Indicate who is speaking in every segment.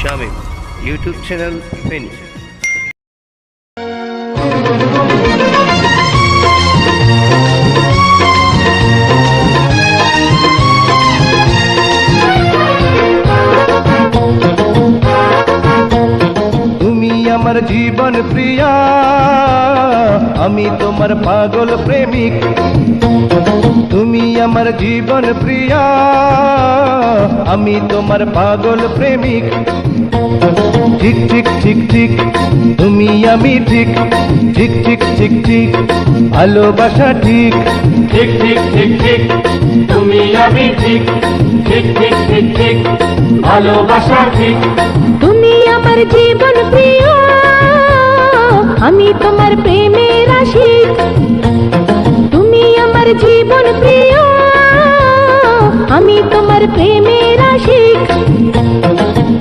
Speaker 1: Shamim YouTube channel Feni
Speaker 2: আমার জীবন প্রিয়া। আমি তোমার পাগল প্রেমিক তুমি আমার জীবন প্রিয়া আমি তোমার পাগল প্রেমিক ঠিক ঠিক ঠিক ঠিক তুমি আমি ঠিক ঠিক ঠিক ঠিক ঠিক ভালোবাসা ঠিক
Speaker 3: ঠিক ঠিক ঠিক ঠিক তুমি আমি ঠিক ঠিক ঠিক ঠিক ঠিক ভালোবাসা ঠিক
Speaker 4: তুমি আমার জীবন প্রিয় আমি তোমার প্রেমের আশিক তুমি আমার জীবন প্রিয় আমি তোমার প্রেমের আশিক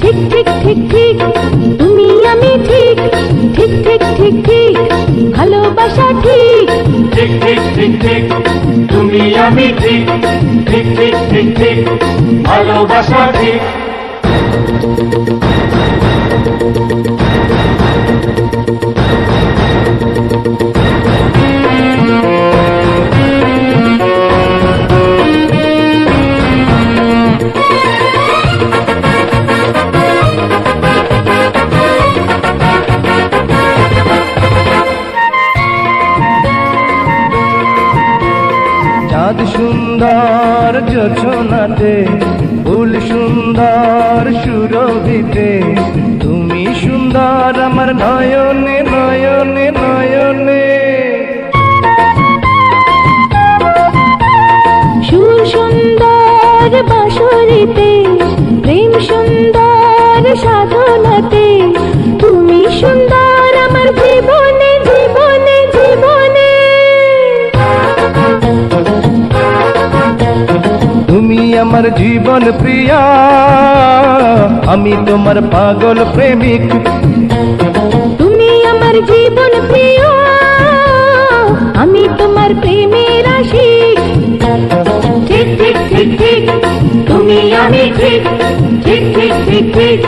Speaker 4: ঠিক ঠিক ঠিক ঠিক তুমি আমি ঠিক ঠিক ঠিক ঠিক ঠিক ভালোবাসা ঠিক
Speaker 3: ঠিক ঠিক ঠিক ঠিক তুমি আমি ঠিক ঠিক ঠিক ঠিক ঠিক ভালোবাসা ঠিক
Speaker 2: সুন্দর যোচনাতে ফুল সুন্দর সুরভিতে। তুমি সুন্দর আমার নয়নে নয়নে নয়নে।
Speaker 4: সুর সুন্দর বাঁশরিতে, প্রেম সুন্দর জীবন
Speaker 2: প্রিয়া, আমি তোমার পাগল প্রেমিক।
Speaker 4: তুমি আমার জীবন প্রিয়, আমি তোমার প্রেমের আশিক।
Speaker 3: ঠিক ঠিক ঠিক ঠিক, তুমি আমি ঠিক। ঠিক ঠিক ঠিক ঠিক,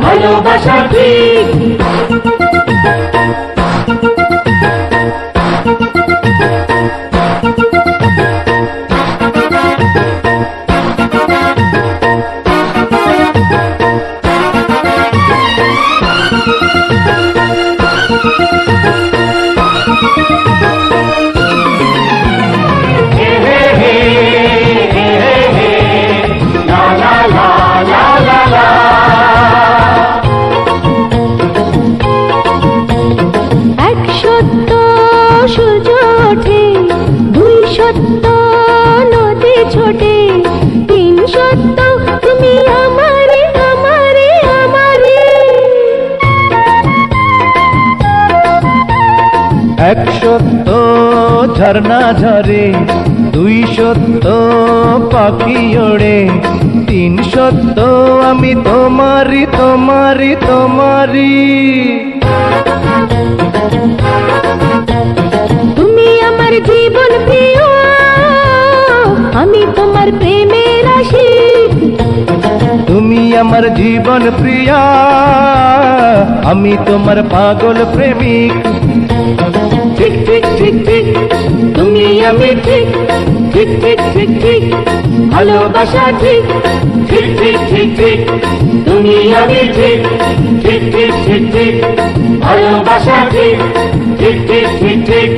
Speaker 3: ভালোবাসা ঠিক।
Speaker 4: সত্য নদী ছোটে, তিন সত্য তুমি আমারে আমারে আমারে।
Speaker 2: এক সত্য ঝর্ণা ঝরে, দুই সত্য পাখি ওড়ে, তিন সত্য আমি তোমারি তোমারি তোমারি।
Speaker 4: তোমার প্রেমের আশিক
Speaker 2: তুমি আমার জীবন প্রিয়া আমি তোমার পাগল প্রেমিক
Speaker 3: ঠিক ঠিক ঠিক ঠিক তুমি আমি ঠিক ঠিক ঠিক ঠিক ঠিক ভালোবাসা ঠিক ঠিক ঠিক ঠিক ঠিক তুমি আমি ঠিক ঠিক ঠিক ঠিক ঠিক ভালোবাসা ঠিক ঠিক ঠিক ঠিক ঠিক